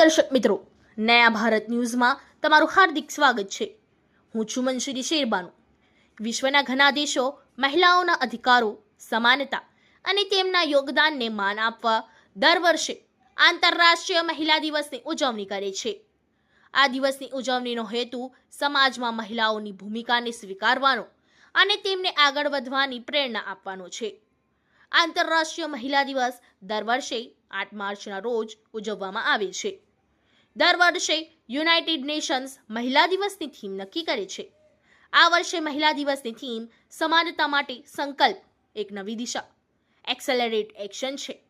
દર્શક મિત્રો, નયા ભારત ન્યૂઝમાં તમારું હાર્દિક સ્વાગત છે. હું છું મનસુરી શેરબાનુ. વિશ્વના ઘણા દેશો મહિલાઓના અધિકારો, સમાનતા અને તેમના યોગદાનને માન આપવા દર વર્ષે આંતરરાષ્ટ્રીય મહિલા દિવસની ઉજવણી કરે છે. આ દિવસની ઉજવણીનો હેતુ સમાજમાં મહિલાઓની ભૂમિકાને સ્વીકારવાનો અને તેમને આગળ વધવાની પ્રેરણા આપવાનો છે. આંતરરાષ્ટ્રીય મહિલા દિવસ દર વર્ષે આઠ માર્ચના રોજ ઉજવવામાં આવે છે. દર વર્ષે યુનાઇટેડ નેશન્સ મહિલા દિવસની થીમ નક્કી કરે છે. આ વર્ષે મહિલા દિવસની થીમ સમાનતા માટે સંકલ્પ, એક નવી દિશા, એક્સેલરેટ એક્શન છે,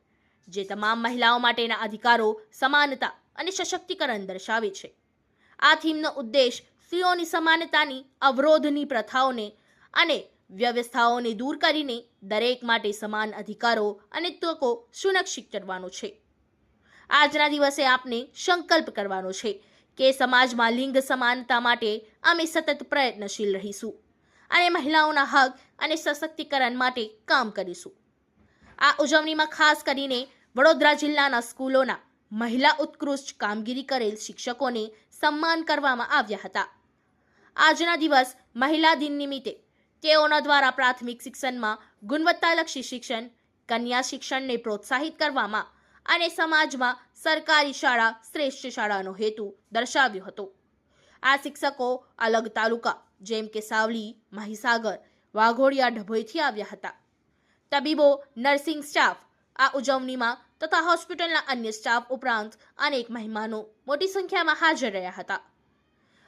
જે તમામ મહિલાઓ માટેના અધિકારો સમાનતા અને સશક્તિકરણ દર્શાવે છે. આ થીમનો ઉદ્દેશ સ્ત્રીઓની સમાનતાની અવરોધની પ્રથાઓને અને વ્યવસ્થાઓને દૂર કરીને દરેક માટે સમાન અધિકારો અને તકો સુનિશ્ચિત કરવાનો છે. આજના દિવસે આપને સંકલ્પ કરવાનો છે કે સમાજમાં લિંગ સમાનતા માટે અમે સતત પ્રયત્નશીલ રહીશું અને મહિલાઓના હક અને સશક્તિકરણ માટે કામ કરીશું. આ ઉજવણીમાં ખાસ કરીને વડોદરા જિલ્લાના સ્કૂલોના મહિલા ઉત્કૃષ્ટ કામગીરી કરેલ શિક્ષકોને સન્માન કરવામાં આવ્યા હતા. આજના દિવસ મહિલા દિન નિમિત્તે તેઓના દ્વારા પ્રાથમિક શિક્ષણમાં ગુણવત્તાલક્ષી શિક્ષણ, કન્યા શિક્ષણને પ્રોત્સાહિત કરવામાં અને સમાજમાં સરકારી શાળા શ્રેષ્ઠ શાળાનો હેતુ દર્શાવ્યો હતો. આ શિક્ષકો અલગ તાલુકા, જેમ કે સાવલી, મહીસાગર, વાઘોડિયા ઢભોઈથી આવ્યા હતા. તબીબો, નર્સિંગ સ્ટાફ, આ ઉજવણીમાં તથા હોસ્પિટલના અન્ય સ્ટાફ ઉપરાંત અનેક મહેમાનો મોટી સંખ્યામાં હાજર રહ્યા હતા.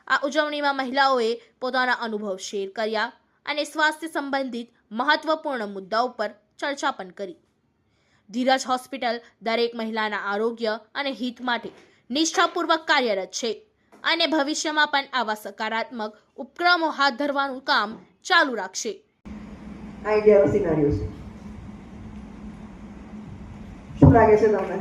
આ ઉજવણીમાં મહિલાઓએ પોતાના અનુભવ શેર કર્યા અને સ્વાસ્થ્ય સંબંધિત મહત્વપૂર્ણ મુદ્દાઓ પર ચર્ચા પણ કરી. ધીરજ હોસ્પિટલ દરેક મહિલાના આરોગ્ય અને હિત માટે નિષ્ઠાપૂર્વક કાર્યરત છે. અને ભવિષ્યમાં પણ આવા સકારાત્મક ઉપક્રમો હાથ ધરવાનું કામ ચાલુ રાખશે. આઈડિયા શું લાગે છે તમને?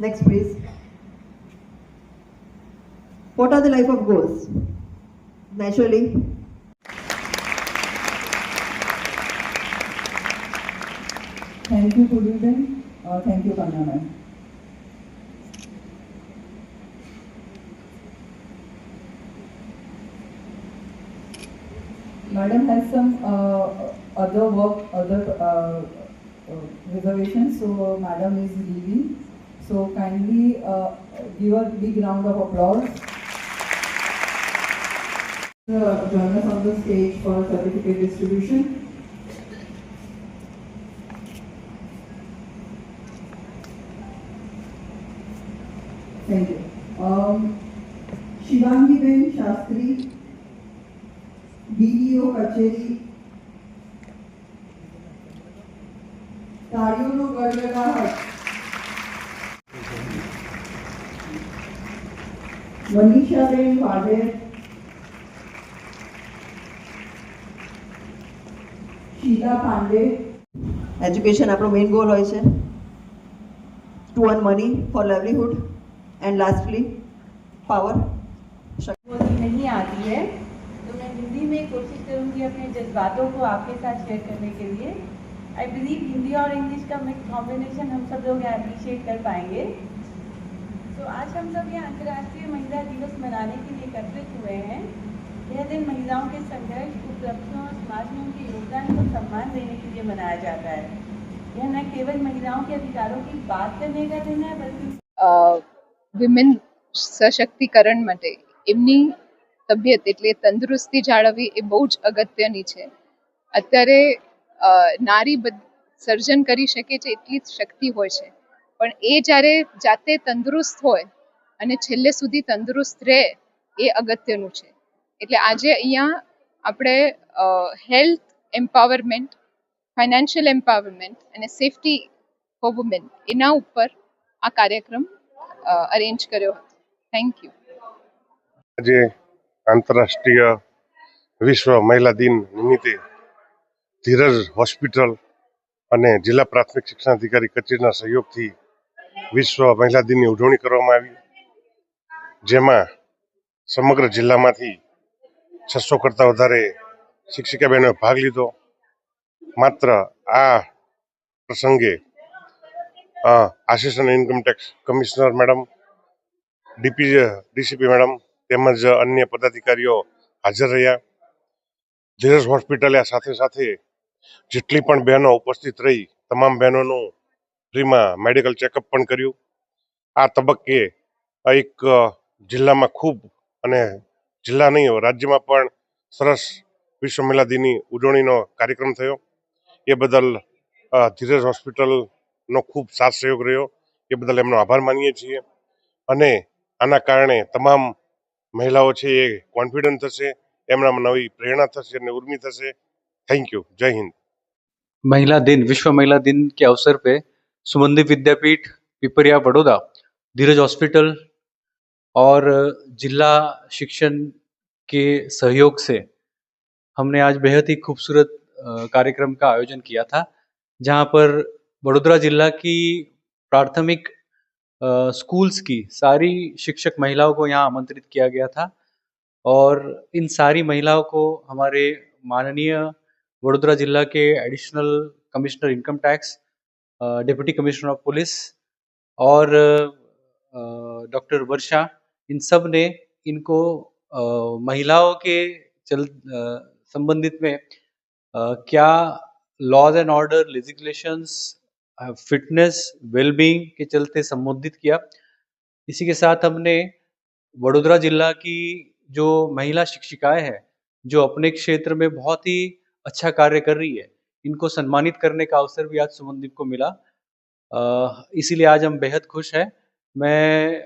Next please what are the life of goals Naturally, Thank you, Pudin. Uh, thank you, Kanna ma'am. Madam has some uh, other work, other uh, uh, reservations, so Madam is leaving. So kindly uh, give a big round of applause. Uh, join us on the stage for certificate distribution. Thank you શિવાંગીબેન Shastri BDO કચેરી તાળીઓનો ગડગડાટ મનીષાબેન Vader Pandey education આપણો main goal હોય છે. To earn money for livelihood and lastly power नहीं आती है। तो मैं हिंदी में कोशिश करूँगी अपने जज्बातों को आपके साथ शेयर करने के लिए। आई बिलीव हिंदी और इंग्लिश का मिक्स कॉम्बिनेशन हम सब लोग अप्रिशिएट कर पाएँगे। तो आज हम सब यहाँ अंतर्राष्ट्रीय महिला दिवस मनाने के लिए एकत्रित हुए हैं। यह दिन महिलाओं के संघर्ष उपलब्धियों और समाज में उनके योगदान को सम्मान देने के लिए मनाया जाता है। यह न केवल महिलाओं के अधिकारों की बात करने का दिन है बल्कि વિમેન સશક્તિકરણ માટે. એમની તબિયત એટલે તંદુરસ્તી જાળવવી એ બહુ જ અગત્યની છે. અત્યારે નારી સર્જન કરી શકે છે એટલી જ શક્તિ હોય છે. પણ એ જ્યારે જાતે તંદુરસ્ત હોય અને છેલ્લે સુધી તંદુરસ્ત રહે એ અગત્યનું છે. એટલે આજે અહીંયા આપણે હેલ્થ એમ્પાવરમેન્ટ, ફાઇનાન્શિયલ એમ્પાવરમેન્ટ અને સેફટી ફોર વુમેન એના ઉપર આ કાર્યક્રમ અરેન્જ કર્યો. હતો થેન્ક યુ આજે આંતરરાષ્ટ્રીય વિશ્વ મહિલા દિન નિમિત્તે ધીરજ હોસ્પિટલ અને જિલ્લા પ્રાથમિક શિક્ષણાધિકારી કચેરીના સહયોગથી વિશ્વ મહિલા દિનની ઉજવણી કરવામાં આવી. જેમાં સમગ્ર જિલ્લામાંથી છસો કરતાં વધારે શિક્ષિકા બહેનોએ ભાગ લીધો. માત્ર આ પ્રસંગે assistant income tax commissioner madam DP DCP madam તેમજ અન્ય પદાધિકારીઓ હાજર રહ્યા ધીરજ હોસ્પિટલે સાથે સાથે જેટલી પણ બહેનો ઉપસ્થિત રહી, તમામ બહેનોનું ફ્રીમાં મેડિકલ ચેકઅપ પણ કર્યું. આ તબક્કે એક જિલ્લામાં ખૂબ અને જિલ્લા નહીં, રાજ્યમાં પણ સરસ વિશ્વ મહિલા દિનની ઉજવણીનો કાર્યક્રમ થયો. એ બદલ ધીરજ ધીરજ હોસ્પિટલનો ખૂબ સાથ સહયોગ રહ્યો એ બદલ એમનો આભાર માનીએ છીએ અને આના કારણે તમામ મહિલાઓ છે એ કોન્ફિડન્ટ થશે એમનામાં નવી પ્રેરણા થશે અને ઉર્મી થશે થેન્ક યુ જય હિન્દ महिला दिन विश्व महिला दिन के अवसर पे सुमंदीप विद्यापीठ पिपरिया बड़ौदा धीरज हॉस्पिटल और जिला शिक्षण के सहयोग से हमने आज बेहद ही खूबसूरत अ, कार्यक्रम का आयोजन किया था जहां पर वडोदरा जिला की प्राथमिक स्कूल्स की सारी शिक्षक महिलाओं को यहाँ आमंत्रित किया गया था और इन सारी महिलाओं को हमारे माननीय वडोदरा जिला के additional commissioner income tax deputy commissioner of police और डॉक्टर वर्षा, इन सबने इनको महिलाओं के चल संबंधित में क्या laws and order legislations fitness wellbeing के चलते संबोधित किया। इसी के साथ हमने वडोदरा जिला की जो महिला शिक्षिकाएँ हैं, जो अपने क्षेत्र में बहुत ही अच्छा कार्य कर रही है, इनको सम्मानित करने का अवसर भी आज सुमनदीप को मिला। इसीलिए आज हम बेहद खुश हैं। मैं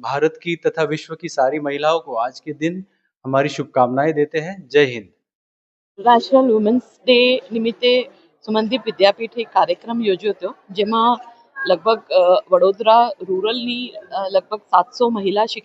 भारत की तथा विश्व की सारी महिलाओं को आज के दिन हमारी शुभकामनाएँ देते हैं। जय हिंद। नेशनल वुमेन्स डे निमित्ते સુમનદીપ વિદ્યાપીઠે એક કાર્યક્રમ યોજ્યો હતો જેમાં લગભગ વડોદરા રૂરલની લગભગ સાતસો મહિલા